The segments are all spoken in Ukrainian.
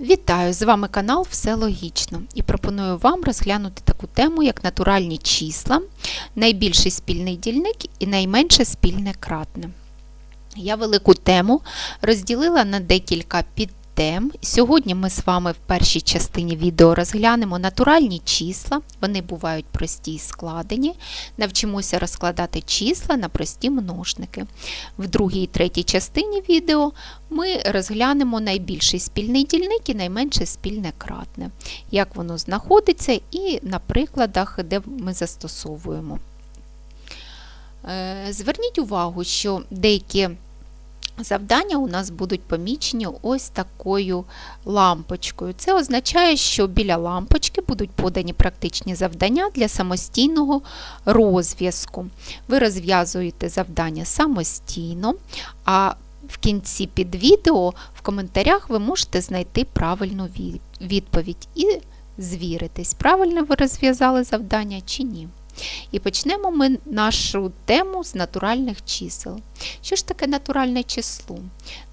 Вітаю! З вами канал Все Логічно і пропоную вам розглянути таку тему, як натуральні числа, найбільший спільний дільник і найменше спільне кратне. Я велику тему розділила на декілька підтем. Сьогодні ми з вами в першій частині відео розглянемо натуральні числа, вони бувають прості і складені. Навчимося розкладати числа на прості множники. В другій і третій частині відео ми розглянемо найбільший спільний дільник і найменше спільне кратне, як воно знаходиться, і на прикладах, де ми застосовуємо. Е, Зверніть увагу, що деякі завдання у нас будуть помічені ось такою лампочкою. Це означає, що біля лампочки будуть подані практичні завдання для самостійного розв'язку. Ви розв'язуєте завдання самостійно, а в кінці під відео в коментарях ви можете знайти правильну відповідь і звіритись, правильно ви розв'язали завдання чи ні. І почнемо ми нашу тему з натуральних чисел. Що ж таке натуральне число?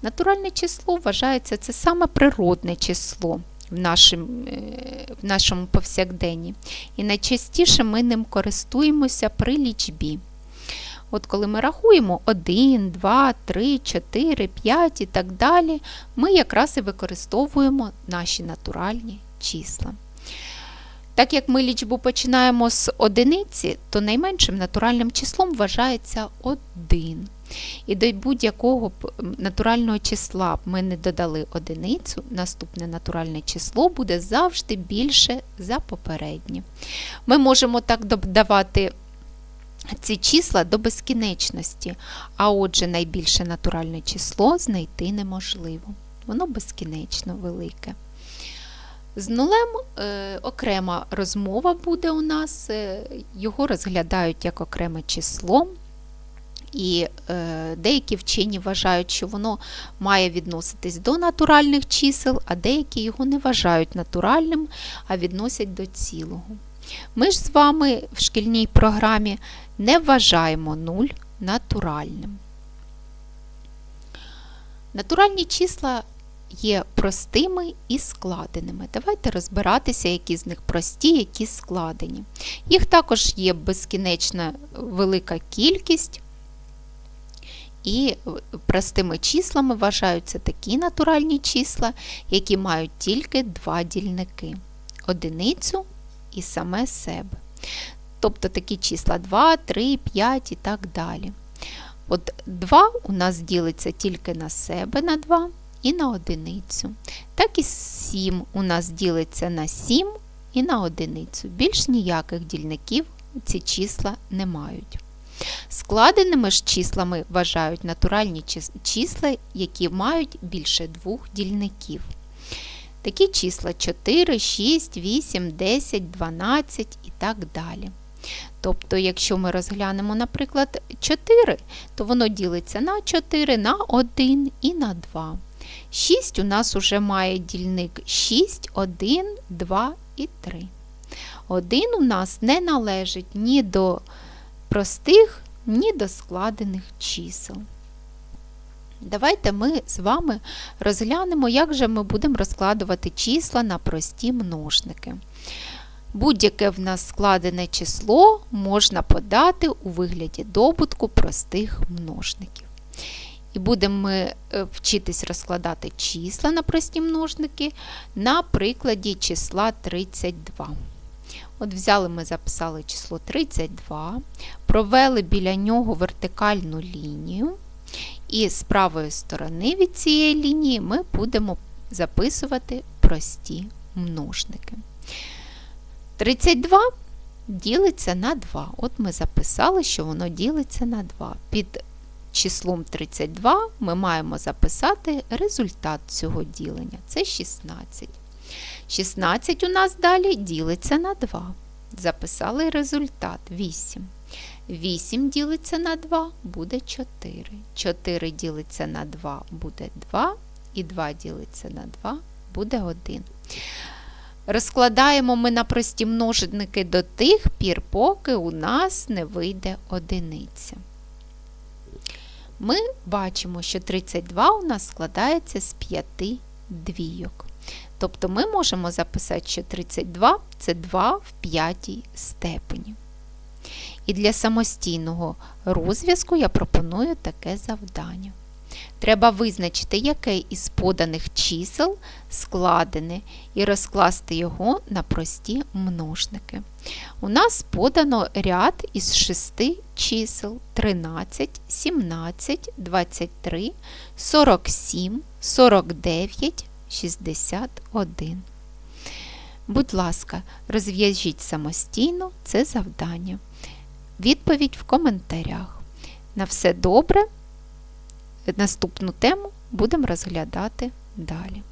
Натуральне число вважається це саме природне число в нашому, в нашому повсякденні. І найчастіше ми ним користуємося при лічбі. От коли ми рахуємо 1, 2, 3, 4, 5 і так далі, ми якраз і використовуємо наші натуральні числа. Так як ми лічбу починаємо з одиниці, то найменшим натуральним числом вважається 1. І до будь-якого натурального числа ми не додали одиницю, наступне натуральне число буде завжди більше за попереднє. Ми можемо так додавати ці числа до безкінечності, а отже, найбільше натуральне число знайти неможливо. Воно безкінечно велике. З нулем е, окрема розмова буде у нас, е, його розглядають як окреме число, і е, деякі вчені вважають, що воно має відноситись до натуральних чисел, а деякі його не вважають натуральним, а відносять до цілого. Ми ж з вами в шкільній програмі не вважаємо нуль натуральним. Натуральні числа є простими і складеними. Давайте розбиратися, які з них прості, які складені. Їх також є безкінечна велика кількість. І простими числами вважаються такі натуральні числа, які мають тільки два дільники одиницю і саме себе. Тобто такі числа 2, 3, 5 і так далі. От 2 у нас ділиться тільки на себе на 2, і на одиницю. Так і 7 у нас ділиться на 7 і на одиницю. Більш ніяких дільників ці числа не мають. Складеними ж числами вважають натуральні числа, які мають більше двох дільників. Такі числа 4, 6, 8, 10, 12 і так далі. Тобто, якщо ми розглянемо, наприклад, 4, то воно ділиться на 4, на 1 і на 2. 6 у нас вже має дільник 6, 1, 2 і 3. 1 у нас не належить ні до простих, ні до складених чисел. Давайте ми з вами розглянемо, як же ми будемо розкладувати числа на прості множники. Будь-яке в нас складене число можна подати у вигляді добутку простих множників. І будемо ми е, вчитись розкладати числа на прості множники на прикладі числа 32. От взяли ми записали число 32, провели біля нього вертикальну лінію. І з правої сторони від цієї лінії ми будемо записувати прості множники. 32 ділиться на 2. От ми записали, що воно ділиться на 2. Під числом 32 ми маємо записати результат цього ділення. Це 16. 16 у нас далі ділиться на 2. Записали результат 8. 8 ділиться на 2 буде 4. 4 ділиться на 2 буде 2. І 2 ділиться на 2 буде 1. Розкладаємо ми на прості множники до тих пір, поки у нас не вийде одиниця ми бачимо, що 32 у нас складається з 5 двійок. Тобто ми можемо записати, що 32 це 2 в п'ятій степені. І для самостійного розв'язку я пропоную таке завдання. Треба визначити, яке із поданих чисел складене, і розкласти його на прості множники. У нас подано ряд із шести чисел 13, 17, 23, 47, 49, 61. Будь ласка, розв'яжіть самостійно це завдання. Відповідь в коментарях. На все добре. Наступну тему будемо розглядати далі.